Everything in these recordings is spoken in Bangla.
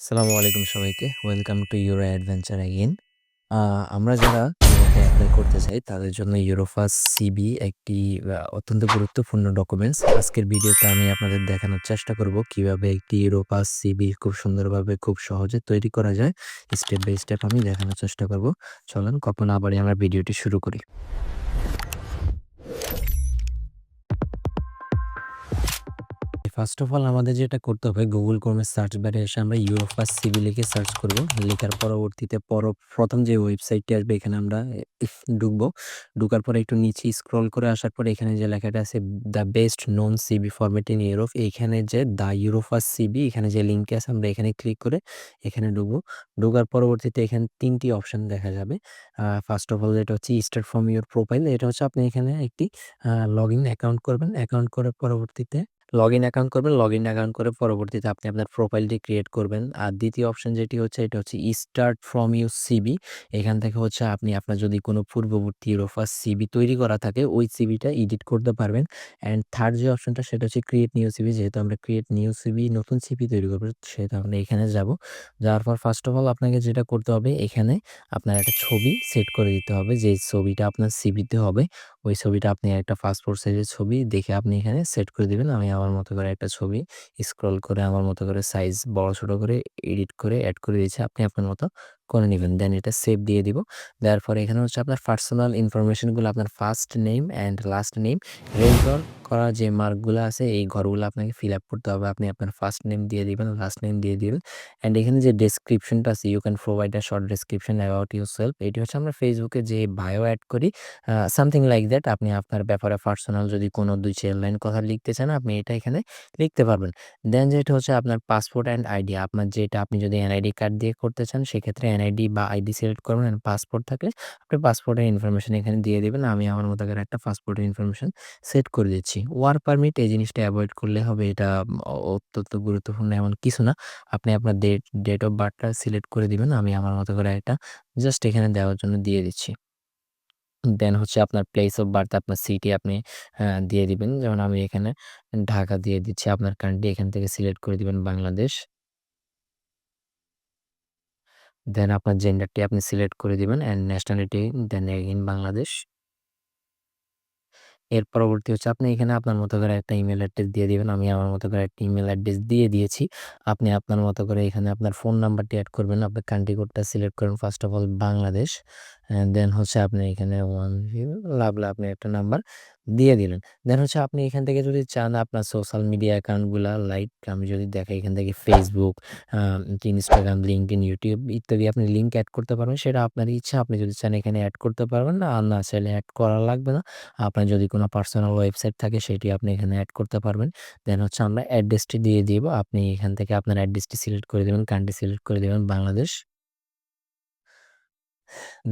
আসসালামু আলাইকুম সবাইকে। Welcome to Euro adventure. আ, আমরা যারা এপ্লাই করতে চাই, তাদের জন্য ইউরোফাস সিবি একটি অত্যন্ত গুরুত্বপূর্ণ ডকুমেন্টস। আজকের ভিডিওতে আমি আপনাদের দেখানোর চেষ্টা করব কীভাবে একটি ইউরোপাস সিবি খুব সুন্দরভাবে, খুব সহজে তৈরি করা যায়। স্টেপ বাই স্টেপ আমি দেখানোর চেষ্টা করব। চলুন কথা আবারই আমরা ভিডিওটি শুরু করি। ফার্স্ট অফ অল আমাদের যেটা করতে হবে গুগল ক্রোমের সার্চ বারে এসে আমরা ইউরোফাস সিবি লিখে সার্চ করব। লেখার পরবর্তীতে পর, প্রথম যে ওয়েবসাইটটি আসবে, এখানে আমরা ঢুকবো। ঢোকার পরে একটু নিচে স্ক্রল করে আসার পরে এখানে যে লেখাটা আছে the best non CV format in Europe এইখানে যে দ্য ইউরোফাস সিবি এখানে যে লিঙ্কটি আছে, আমরা এখানে ক্লিক করে এখানে ঢুকবো। ঢোকার পরবর্তীতে এখানে ৩ টি অপশন দেখা যাবে। ফার্স্ট অফ অল যেটা হচ্ছে স্টার্ট ফ্রম ইউর প্রোফাইল এটা হচ্ছে আপনি এখানে একটি লগ ইন অ্যাকাউন্ট করবেন। অ্যাকাউন্ট করার পরবর্তীতে লগইন অ্যাকাউন্ট করবেন। লগ ইন অ্যাকাউন্ট করে পরবর্তীতে আপনি আপনার প্রোফাইলটি ক্রিয়েট করবেন। আর দ্বিতীয় অপশন যেটি হচ্ছে, এটা হচ্ছে স্টার্ট ফ্রম ইউর সিবি। এখান থেকে হচ্ছে আপনি আপনার যদি কোনো পূর্ববর্তী ইউরোফাস সিবি তৈরি করা থাকে, ওই সিবিটা এডিট করতে পারবেন। অ্যান্ড থার্ড যে অপশনটা সেটা হচ্ছে ক্রিয়েট নিউ সিবি যেহেতু আমরা ক্রিয়েট নিউ সিবি নতুন সিবি তৈরি করব, সেহেতু আমরা এখানে যাব। যাওয়ার পর ফার্স্ট অফ অল আপনাকে যেটা করতে হবে, এখানে আপনার একটা ছবি সেট করে দিতে হবে যে ছবিটা আপনার সিবিতে হবে ওই ছবিটা আপনি একটা পাসপোর্ট সাইজের ছবি দেখে আপনি এখানে সেট করে দিবেন। আমি আমার মতো করে একটা ছবি স্ক্রল করে, আমার মতো করে সাইজ বড়, ছোট করে এডিট করে অ্যাড করে দিয়েছি। আপনি আপনার মতো করে নিবেন। দেন এটা সেভ দিয়ে দিব। দেওয়ার পরে এখানে হচ্ছে আপনার পার্সোনাল ইনফরমেশনগুলো আপনার first name and last name range করা যে মার্কগুলো আছে এই ঘরগুলো আপনাকে ফিল আপ করতে হবে। আপনি আপনার ফার্স্ট নেম দিয়ে দিবেন, লাস্ট নেম দিয়ে দিবেন। অ্যান্ড এখানে যে ডেসক্রিপশনটা আছে you can provide a short description about yourself এটি হচ্ছে আমরা ফেসবুকে যে বায়ো অ্যাড করি সামথিং লাইক দ্যাট আপনি আপনার ব্যাপারে পার্সোনাল যদি কোনো ২-৪ লাইন কথা লিখতে চান আপনি এটা এখানে লিখতে পারবেন। দেন যেটা হচ্ছে আপনার পাসপোর্ট অ্যান্ড আইডি আপনার যেটা আপনি যদি এনআইডি কার্ড দিয়ে করতে চান সেক্ষেত্রে এনআইডি বা আইডি সিলেক্ট করবেন অ্যান্ড পাসপোর্ট থাকলে আপনি পাসপোর্টের ইনফরমেশন এখানে দিয়ে দেবেন আমি আমার মতো করে একটা পাসপোর্টের ইনফরমেশন সেট করে দিচ্ছি। ওয়ার্ক পারমিট এই জিনিসটা অ্যাভয়েড করলে হবে, এটা অত্যন্ত গুরুত্বপূর্ণ এমন কিছু না। আপনি আপনার ডেট ডেট অফ বার্থটা সিলেক্ট করে দিবেন। আমি আমার মতো করে একটা জাস্ট এখানে দেওয়ার জন্য দিয়ে দিচ্ছি। দেন হচ্ছে আপনার প্লেস অফ বার্থ আপনার সিটি আপনি দিয়ে দিবেন। যেমন আমি এখানে ঢাকা দিয়ে দিচ্ছি। আপনার কান্ট্রি এখান থেকে সিলেক্ট করে দিবেন বাংলাদেশ। দেন আপনার জেন্ডারটি আপনি সিলেক্ট করে দিবেন and nationality then in Bangladesh. এর পরবর্তী হচ্ছে আপনি এখানে আপনার মতো করে একটা ইমেল অ্যাড্রেস দিয়ে দিবেন। আমি আমার মতো করে একটা ইমেল অ্যাড্রেস দিয়ে দিয়েছি। আপনি আপনার মতো করে এখানে আপনার ফোন নাম্বারটি অ্যাড করবেন। আপনার কান্ট্রি কোডটা সিলেক্ট করবেন first of all Bangladesh. Then হচ্ছে আপনি এখানে 10 লাভলে আপনি একটা নাম্বার দিয়ে দিলেন। দেন হচ্ছে আপনি এখান থেকে যদি চান আপনার সোশ্যাল মিডিয়া অ্যাকাউন্টগুলা লাইক আমি যদি দেখাই এখান থেকে Facebook Instagram Instagram, LinkedIn, YouTube ইত্যাদি আপনি লিঙ্ক অ্যাড করতে পারবেন। সেটা আপনার ইচ্ছা। আপনি যদি চান এখানে অ্যাড করতে পারবেন আর না চাইলে অ্যাড করা লাগবে না। আপনার যদি কোনো পার্সোনাল ওয়েবসাইট থাকে সেটি আপনি এখানে অ্যাড করতে পারবেন। দেন হচ্ছে আমরা অ্যাড্রেসটি দিয়ে দিব। আপনি এখান থেকে আপনার অ্যাড্রেসটি সিলেক্ট করে দিবেন, কান্ট্রি সিলেক্ট করে দিবেন বাংলাদেশ।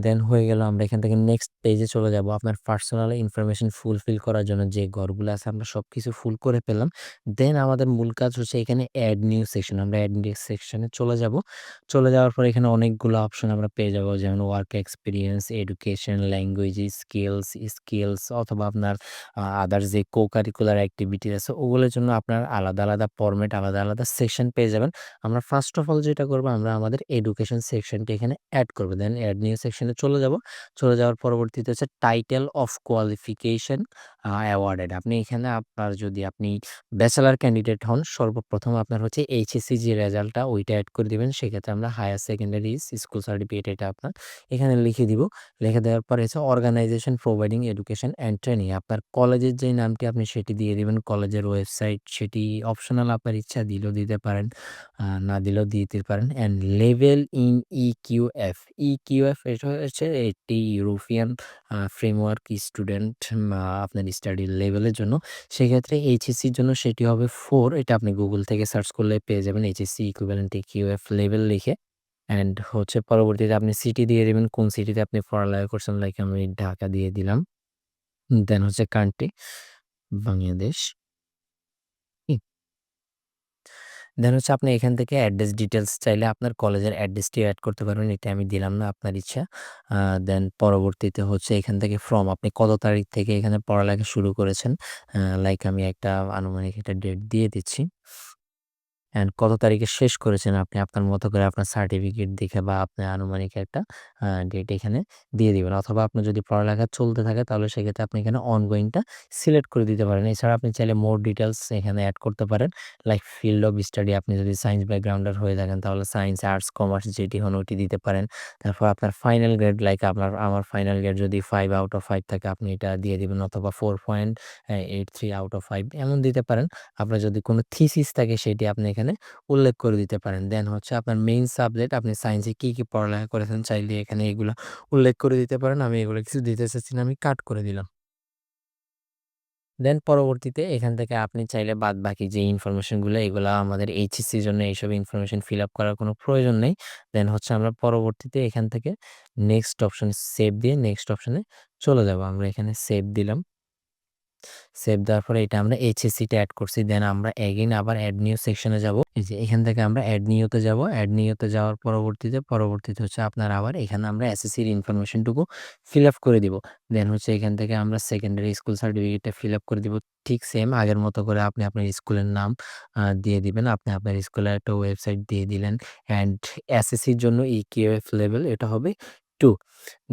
দেন হয়ে গেল আমরা এখান থেকে নেক্সট পেজে চলে যাব। আপনার পার্সোনাল ইনফরমেশন ফুলফিল করার জন্য যে ঘরগুলো আছে আমরা সবকিছু ফুল করে ফেললাম। দেন আমাদের মূল কাজ হচ্ছে এখানে অ্যাড নিউ সেকশন। আমরা এড নিউ সেকশনে চলে যাব। চলে যাওয়ার পর এখানে অনেকগুলো অপশন আমরা পেয়ে যাব যেমন work experience education, language, skills, skills অথবা আপনার আ আদার্স যে কো-কারিকুলার অ্যাক্টিভিটি আছে ওগুলোর জন্য আপনার আলাদা, আলাদা ফরমেট আলাদা, আলাদা সেকশন পেয়ে যাবেন। আমরা ফার্স্ট অফ অল যেটা করব আমরা আমাদের এডুকেশন সেকশনটি এখানে অ্যাড করব দেন এড নিউ সেকশনে চলে যাব। চলে যাওয়ার পরবর্তীতে হচ্ছে টাইটেল অফ কোয়ালিফিকেশন অ্যাওয়ার্ডেড। আপনি এখানে আপনার যদি আপনি ব্যাচেলার ক্যান্ডিডেট হন সর্বপ্রথম আপনার হচ্ছে এইচএসসি যে রেজাল্টটা ওইটা অ্যাড করে দিবেন। সেক্ষেত্রে আমরা হায়ার সেকেন্ডারি স্কুল সার্টিফিকেট এটা আপনার এখানে লিখে দিব। লিখে দেওয়ার পরে হচ্ছে organisation providing education and training. আপনার কলেজের যেই নামটি আপনি সেটি দিয়ে দিবেন। কলেজের ওয়েবসাইট সেটি অপশনাল আপনার ইচ্ছা দিলেও দিতে পারেন, না দিলেও দিতে পারেন। And level in EQ F E EQF. EQF এটা হচ্ছে এটি ইউরোপিয়ান ফ্রেমওয়ার্ক স্টুডেন্ট আপনার স্টাডি লেভেলের জন্য। সেক্ষেত্রে এইচএসসির জন্য সেটি হবে ফোর এটা আপনি গুগল থেকে সার্চ করলে পেয়ে যাবেন এইচএসসি ইকুইভ্যালেন্ট ইকিউএফ লেভেল লিখে। অ্যান্ড হচ্ছে পরবর্তীতে আপনি সিটি দিয়ে দেবেন, কোন সিটিতে আপনি পড়ালেখা করছেন লাইক আমি ঢাকা দিয়ে দিলাম। দেন হচ্ছে কান্ট্রি বাংলাদেশ। দেন হচ্ছে আপনি এখান থেকে অ্যাড্রেস ডিটেলস চাইলে আপনার কলেজের অ্যাড্রেসটি অ্যাড করতে পারবেন। এটা আমি দিলাম না, আপনার ইচ্ছা। দেন পরবর্তীতে হচ্ছে এখান থেকে ফর্ম আপনি কত তারিখ থেকে এখানে পড়ালেখা শুরু করেছেন। লাইক আমি একটা আনুমানিক একটা ডেট দিয়ে দিচ্ছি। অ্যান্ড কত তারিখে শেষ করেছেন আপনি আপনার মতো করে আপনার সার্টিফিকেট দেখে বা আপনার আনুমানিক একটা ডেট এখানে দিয়ে দিবেন। অথবা আপনার যদি পড়ালেখা চলতে থাকে তাহলে সেক্ষেত্রে আপনি এখানে অনগোয়িংটা সিলেক্ট করে দিতে পারেন। এছাড়া আপনি চাইলে মোর ডিটেলস এখানে অ্যাড করতে পারেন। লাইক ফিল্ড অফ স্টাডি আপনি যদি সায়েন্স ব্যাকগ্রাউন্ডের হয়ে থাকেন তাহলে সায়েন্স, আর্টস, কমার্স যেটি হন ওটি দিতে পারেন। তারপর আপনার ফাইনাল গ্রেড লাইক আপনার আমার ফাইনাল গ্রেড যদি ফাইভ আউট অফ ফাইভ থাকে আপনি এটা দিয়ে দিবেন অথবা 4.83 আউট অফ ফাইভ এমন দিতে পারেন। আপনার যদি কোনো থিসিস থাকে সেটি আপনি এখানে উল্লেখ করে দিতে পারেন। দেন হচ্ছে আপনার মেইন সাবজেক্ট আপনি সায়েন্সে কি, কি পড়ালেখা করেছেন চাইলে এখানে এগুলা উল্লেখ করে দিতে পারেন। আমি এগুলো কিছু দিতে চাচ্ছি না, আমি কাট করে দিলাম। দেন পরবর্তীতে এখান থেকে আপনি চাইলে বাদ বাকি যে ইনফরমেশনগুলো এগুলা আমাদের এইচএসসির জন্য এইসব ইনফরমেশন ফিল আপ করার কোনো প্রয়োজন নেই। দেন হচ্ছে আমরা পরবর্তীতে এখান থেকে নেক্সট অপশনে সেভ দিয়ে নেক্সট অপশনে চলে যাব। আমরা এখানে সেভ দিলাম। সেভ দেওয়ার পরে এটা আমরা এইচএসসিটা অ্যাড করছি। দেন আমরা এগেইন আবার এড নিউ সেকশনে যাব। এই যে এখান থেকে আমরা এড নিউতে যাব। এড নিউতে যাওয়ার পরবর্তীতে, পরবর্তীতে হচ্ছে আপনার আবার এখানে আমরা এসএসসির ইনফরমেশনটুকু ফিল আপ করে দিব। দেন হচ্ছে এখান থেকে আমরা সেকেন্ডারি স্কুল সার্টিফিকেটটা ফিল আপ করে দিব। ঠিক সেম আগের মতো করে আপনি আপনার স্কুলের নাম দিয়ে দিবেন। আপনি আপনার স্কুলের একটা ওয়েবসাইট দিয়ে দিলেন। অ্যান্ড এসএসসির জন্য ইকিউএফ লেভেল এটা হবে 2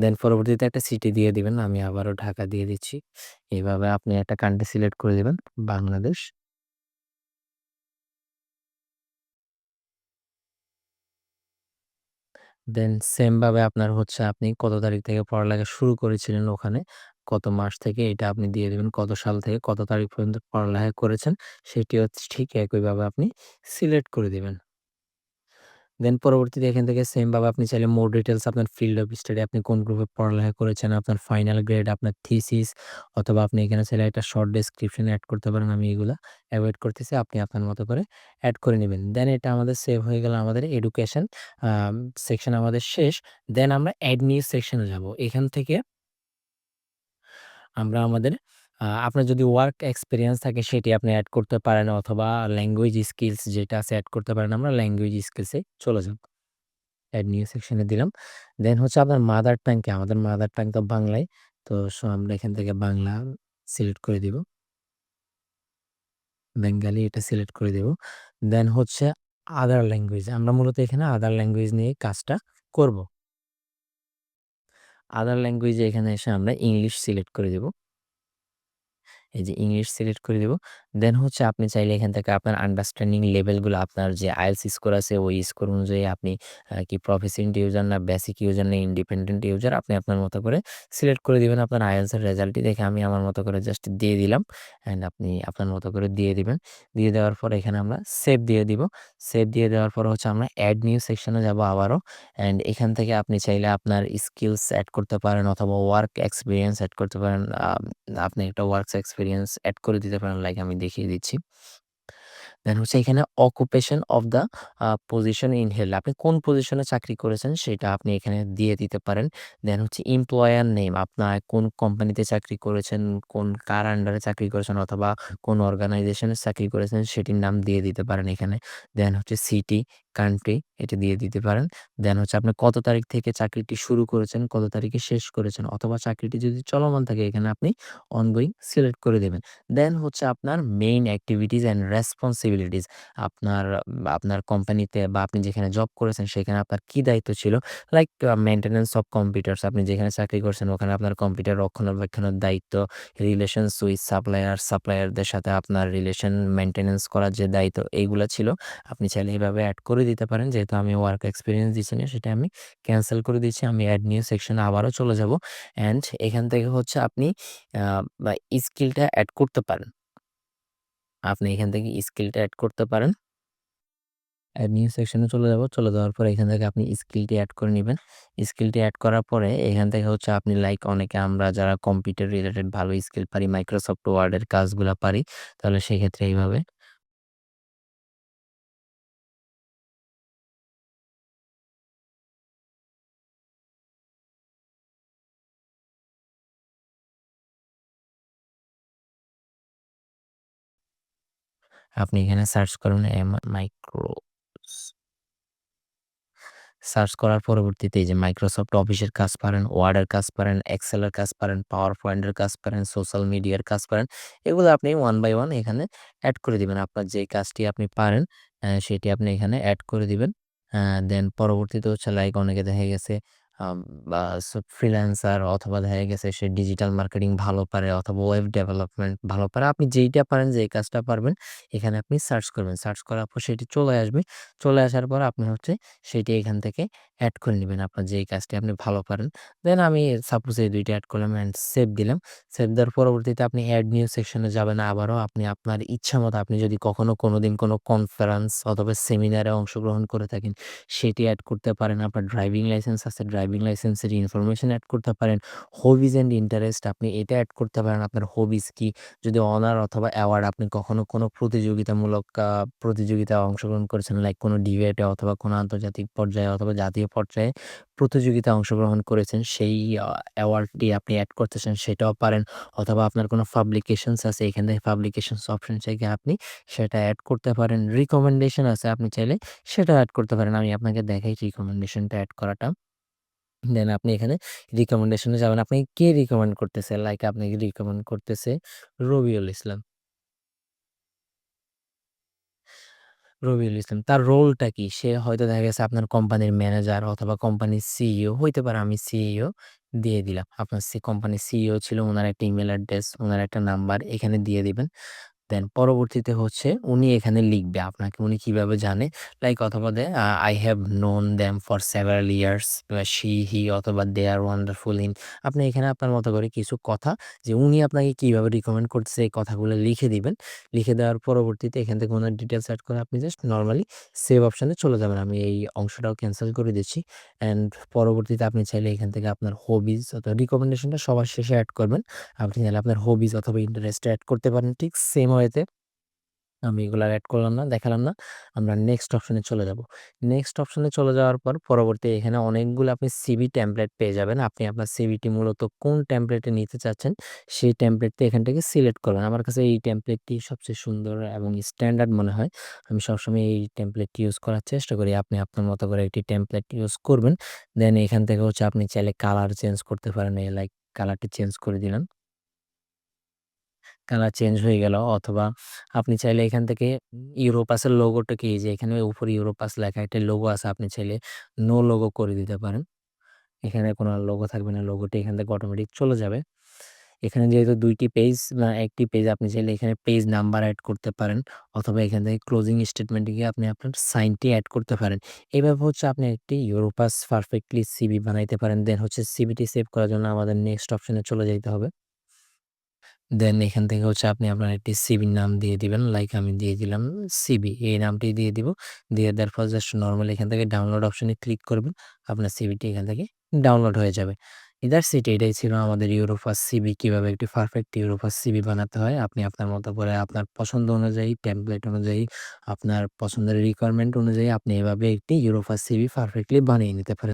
দেন পরবর্তীতে একটা সিটি দিয়ে দিবেন। আমি আবারও ঢাকা দিয়ে দিচ্ছি। এভাবে আপনি একটা কান্ট্রি সিলেক্ট করে দিবেন বাংলাদেশ। দেন সেমভাবে আপনার হচ্ছে আপনি কত তারিখ থেকে পড়ালেখা শুরু করেছিলেন ওখানে, কত মাস থেকে এটা আপনি দিয়ে দিবেন। কত সাল থেকে কত তারিখ পর্যন্ত পড়ালেখা করেছেন সেটিও ঠিক একইভাবে আপনি সিলেক্ট করে দিবেন। দেন পরবর্তীতে এখান থেকে সেম ভাবে আপনি চাইলে মোর ডিটেইলস আপনার ফিল্ড অফ স্টাডি আপনি কোন গ্রুপে পড়ালেখা করেছেন, আপনার ফাইনাল গ্রেড, আপনার থিসিস অথবা আপনি এখানে চাইলে একটা শর্ট ডেসক্রিপশন অ্যাড করতে পারেন। আমি এগুলা অ্যাভয়েড করতেছি। আপনি আপনার মতো করে অ্যাড করে নেবেন দেন এটা আমাদের সেভ হয়ে গেল আমাদের এডুকেশন সেকশন আমাদের শেষ। দেন আমরা নিউ সেকশনে যাব। এখান থেকে আমরা আমাদের আপনার যদি ওয়ার্ক এক্সপেরিয়েন্স থাকে সেটি আপনি এড করতে পারেন অথবা ল্যাঙ্গুয়েজ স্কিলস যেটা আছে এড করতে পারেন। আমরা ল্যাঙ্গুয়েজ স্কিলসে চলে যাব। এড নিউ সেকশনে দিলাম। দেন হচ্ছে আপনার মাদার টাং? আমাদের মাদার টাং তো বাংলাই। তো সো আমরা এখান থেকে বাংলা সিলেক্ট করে দিব। বেঙ্গালি এটা সিলেক্ট করে দিব। দেন হচ্ছে আদার ল্যাঙ্গুয়েজ। আমরা মূলত এখানে আদার ল্যাঙ্গুয়েজ নিয়ে কাজটা করব। আদার ল্যাঙ্গুয়েজে এখানে এসে আমরা ইংলিশ সিলেক্ট করে দিব। এই যে ইংলিশ সিলেক্ট করে দিব। দেন হচ্ছে আপনি চাইলে এখান থেকে আপনার আন্ডারস্ট্যান্ডিং লেভেলগুলো আপনার যে আইএলটিএস স্কোর আছে, ওই স্কোর অনুযায়ী আপনি কি প্রফিসিয়েন্ট ইউজার না বেসিক ইউজার না ইন্ডিপেন্ডেন্ট ইউজার আপনি আপনার মতো করে সিলেক্ট করে দিবেন। আপনার আইএলটিএস এর রেজাল্টটি দেখে আমি আমার মতো করে জাস্ট দিয়ে দিলাম। অ্যান্ড আপনি আপনার মতো করে দিয়ে দিবেন। দিয়ে দেওয়ার পর এখানে আমরা সেভ দিয়ে দিব। সেভ দিয়ে দেওয়ার পর হচ্ছে আমরা অ্যাড নিউ সেকশনে যাব আবারও। অ্যান্ড এখান থেকে আপনি চাইলে আপনার স্কিলস অ্যাড করতে পারেন অথবা ওয়ার্ক এক্সপিরিয়েন্স অ্যাড করতে পারেন। আপনি একটা ওয়ার্কস এক্সপিরিয়েন্স অ্যাড করে দিতে পারেন লাইক আমি দেখিয়ে দিচ্ছি। দেন হচ্ছে এখানে occupation of the position in held আপনি কোন পজিশনে চাকরি করেছেন সেটা আপনি এখানে দিয়ে দিতে পারেন। দেন হচ্ছে এমপ্লয়ার নেম আপনার কোন কোম্পানিতে চাকরি করেছেন, কোন কার আন্ডারে চাকরি করেছেন অথবা কোন অর্গানাইজেশনে চাকরি করেছেন সেটির নাম দিয়ে দিতে পারেন এখানে। দেন হচ্ছে সিটি, কান্ট্রি এটা দিয়ে দিতে পারেন। দেন হচ্ছে আপনি কত তারিখ থেকে চাকরিটি শুরু করেছেন, কত তারিখে শেষ করেছেন অথবা চাকরিটি যদি চলমান থাকে এখানে আপনি অনগোয়িং সিলেক্ট করে দেবেন দেন হচ্ছে আপনার মেইন অ্যাক্টিভিটিস অ্যান্ড রেসপনসিবিলিটিস আপনার আপনার কোম্পানিতে বা আপনি যেখানে জব করেছেন সেখানে আপনার কি দায়িত্ব ছিল? Like a maintenance of computers আপনি যেখানে চাকরি করছেন ওখানে আপনার কম্পিউটার রক্ষণাবেক্ষণের দায়িত্ব, রিলেশনস উইথ সাপ্লায়ার, সাপ্লায়ারদের সাথে আপনার রিলেশন মেইনটেন্যান্স করার যে দায়িত্ব এইগুলো ছিল। আপনি চাইলে এইভাবে অ্যাড করে দিতে পারেন। যেহেতু আমি ওয়ার্ক এক্সপিরিয়েন্স দিচ্ছি না সেটা আমি ক্যান্সেল করে দিচ্ছি। আমি এড নিউ সেকশনে আবারও চলে যাব। অ্যান্ড এখান থেকে হচ্ছে আপনি স্কিলটা অ্যাড করতে পারেন। আপনি এখান থেকে স্কিলটা অ্যাড করতে পারেন। এড নিউ সেকশনে চলে যাব। চলে যাওয়ার পরে এখান থেকে আপনি স্কিলটি অ্যাড করে নেবেন স্কিলটি অ্যাড করার পরে এখান থেকে হচ্ছে আপনি লাইক অনেকে আমরা যারা কম্পিউটার রিলেটেড ভালো স্কিল পারি, মাইক্রোসফট ওয়ার্ডের কাজগুলো পারি। তাহলে সেক্ষেত্রে এইভাবে আপনি এখানে সার্চ করুন এম মাইক্রোস সার্চ করার পরবর্তীতে এই যে মাইক্রোসফট অফিসের কাজ পারেন, ওয়ার্ডের কাজ পারেন, এক্সেল এর কাজ পারেন, পাওয়ার পয়েন্ট এর কাজ পারেন, সোশ্যাল মিডিয়ার কাজ পারেন। এগুলো আপনি ওয়ান বাই ওয়ান এখানে অ্যাড করে দিবেন। আপনার যেই কাজটি আপনি পারেন সেটি আপনি এখানে অ্যাড করে দিবেন। দেন পরবর্তীতে হচ্ছে লাইক অনেকে দেখা গেছে বা ফ্রিল্যান্সার অথবা দেখা গেছে সে ডিজিটাল মার্কেটিং ভালো পারে অথবা ওয়েব ডেভেলপমেন্ট ভালো পারে। আপনি যেইটা পারেন, যেই কাজটা পারবেন এখানে আপনি সার্চ করবেন। সার্চ করার পর সেটি চলে আসবে। চলে আসার পর আপনি হচ্ছে সেটি এখান থেকে অ্যাড করে নেবেন আপনার যেই কাজটি আপনি ভালো পারেন। দেন আমি সাপোজ এই ২ অ্যাড করলাম অ্যান্ড সেভ দিলাম। সেভ দেওয়ার পরবর্তীতে আপনি অ্যাড নিউ সেকশনে যাবেন আবারও আপনি আপনার ইচ্ছামত আপনি যদি কখনো কোনো দিন কোনো কনফারেন্স অথবা সেমিনারে অংশগ্রহণ করে থাকেন, সেটি অ্যাড করতে পারেন। আপনার ড্রাইভিং লাইসেন্স আছে, ড্রাইভিং লাইসেন্সের ইনফরমেশন অ্যাড করতে পারেন। হবিস অ্যান্ড ইন্টারেস্ট আপনি এটা অ্যাড করতে পারেন। আপনার হবিস কি? যদি অনার অথবা অ্যাওয়ার্ড আপনি কখনো কোনো প্রতিযোগিতামূলক প্রতিযোগিতায় অংশগ্রহণ করেছেন লাইক কোনো ডিবেটে অথবা কোনো আন্তর্জাতিক পর্যায়ে অথবা জাতীয় পর্যায়ে প্রতিযোগিতায় অংশগ্রহণ করেছেন, সেই অ্যাওয়ার্ডটি আপনি এড করতেছেন সেটাও পারেন। অথবা আপনার কোনো পাবলিকেশনস আছে, এখান থেকে পাবলিকেশনস অপশন থেকে আপনি সেটা অ্যাড করতে পারেন। রিকমেন্ডেশন আছে আপনি চাইলে সেটা অ্যাড করতে পারেন। আমি আপনাকে দেখাই রিকমেন্ডেশনটা অ্যাড করাটা। দেন আপনি এখানে রিকমেন্ডেশনে যাবেন। আপনি কে রিকমেন্ড করতেছে? লাইক আপনাকে রিকমেন্ড করতেছে রবিউল ইসলাম। রবিউল ইসলাম। তার রোলটা কি? সে হয়তো দেখা গেছে আপনার কোম্পানির ম্যানেজার অথবা কোম্পানির সিইও হইতে পারে আমি সিইও দিয়ে দিলাম। আপনার সি কোম্পানির সিইও ছিল, ওনার একটা ইমেইল অ্যাড্রেস, ওনার একটা নাম্বার এখানে দিয়ে দিবেন। দেন পরবর্তীতে হচ্ছে উনি এখানে লিখবে আপনাকে উনি কীভাবে জানে লাইক অথবা দে আ I have known them for several years বা she, he অথবা they are wonderful in আপনি এখানে আপনার মতো করে কিছু কথা যে উনি আপনাকে কীভাবে রিকমেন্ড করতেছে এই কথাগুলো লিখে দিবেন। লিখে দেওয়ার পরবর্তীতে এখান থেকে উনার ডিটেলস অ্যাড করে আপনি জাস্ট নর্মালি সেভ অপশানে চলে যাবেন। আমি এই অংশটাও ক্যান্সেল করে দিচ্ছি। অ্যান্ড পরবর্তীতে আপনি চাইলে এখান থেকে আপনার হবিস অথবা রিকমেন্ডেশনটা সবার শেষে অ্যাড করবেন। আপনি চাইলে আপনার হবিস অথবা ইন্টারেস্ট অ্যাড করতে পারেন ঠিক সেম ওয়েতে। আমি এগুলো অ্যাড করলাম না, দেখালাম না। আমরা নেক্সট অপশনে চলে যাব। নেক্সট অপশনে চলে যাওয়ার পর পরবর্তী এখানে অনেকগুলো আপনি সিভি টেমপ্লেট পেয়ে যাবেন। আপনি আপনার সিভিটি মূলত কোন টেমপ্লেটে নিতে চাচ্ছেন, সেই টেমপ্লেটটি এখান থেকে সিলেক্ট করবেন। আমার কাছে এই টেমপ্লেটটি সবচেয়ে সুন্দর এবং স্ট্যান্ডার্ড মনে হয়। আমি সবসময় এই টেমপ্লেটটি ইউজ করার চেষ্টা করি। আপনি আপনার মতো করে একটি টেমপ্লেট ইউজ করবেন। দেন এখান থেকে হচ্ছে আপনি চাইলে কালার চেঞ্জ করতে পারেন। লাইক কালারটি চেঞ্জ করে দিলাম। কালার চেঞ্জ হয়ে গেল অথবা আপনি চাইলে এখান থেকে ইউরোপাসের লোগোটা কি যে এখানে উপরে ইউরোপাস লেখা একটা লোগো আছে, আপনি চাইলে নো লোগো করে দিতে পারেন। এখানে কোনো লোগো থাকবে না। লোগোটি এখান থেকে অটোমেটিক চলে যাবে। এখানে যেহেতু দুইটি পেজ না একটি পেজ আপনি চাইলে এখানে পেজ নাম্বার অ্যাড করতে পারেন, অথবা এখান থেকে ক্লোজিং স্টেটমেন্টে গিয়ে আপনি আপনার সাইনটি অ্যাড করতে পারেন। এভাবে হচ্ছে আপনি একটি ইউরোপাস পারফেক্টলি সিভি বানাইতে পারেন। দেন হচ্ছে সিবিটি সেভ করার জন্য আমাদের নেক্সট অপশনে চলে যেতে হবে। দেন এখান থেকে হচ্ছে আপনি আপনার একটি সিভির নাম দিয়ে দিবেন। লাইক আমি দিয়ে দিলাম সিভি এই নামটি দিয়ে দিব। দিয়ে দেওয়ার পর জাস্ট নরমালি এখান থেকে ডাউনলোড অপশনে ক্লিক করবেন। আপনার সিবিটি এখান থেকে ডাউনলোড হয়ে যাবে। দ্যাটস সিটি এটাই ছিল আমাদের ইউরোপাস সিভি কীভাবে একটি পারফেক্ট ইউরোপাস সিবি বানাতে হয়। আপনি আপনার মতো করে আপনার পছন্দ অনুযায়ী, টেমপ্লেট অনুযায়ী, আপনার পছন্দের রিকোয়ারমেন্ট অনুযায়ী আপনি এভাবে একটি ইউরোপাস সিভি পারফেক্টলি বানিয়ে নিতে পারেন।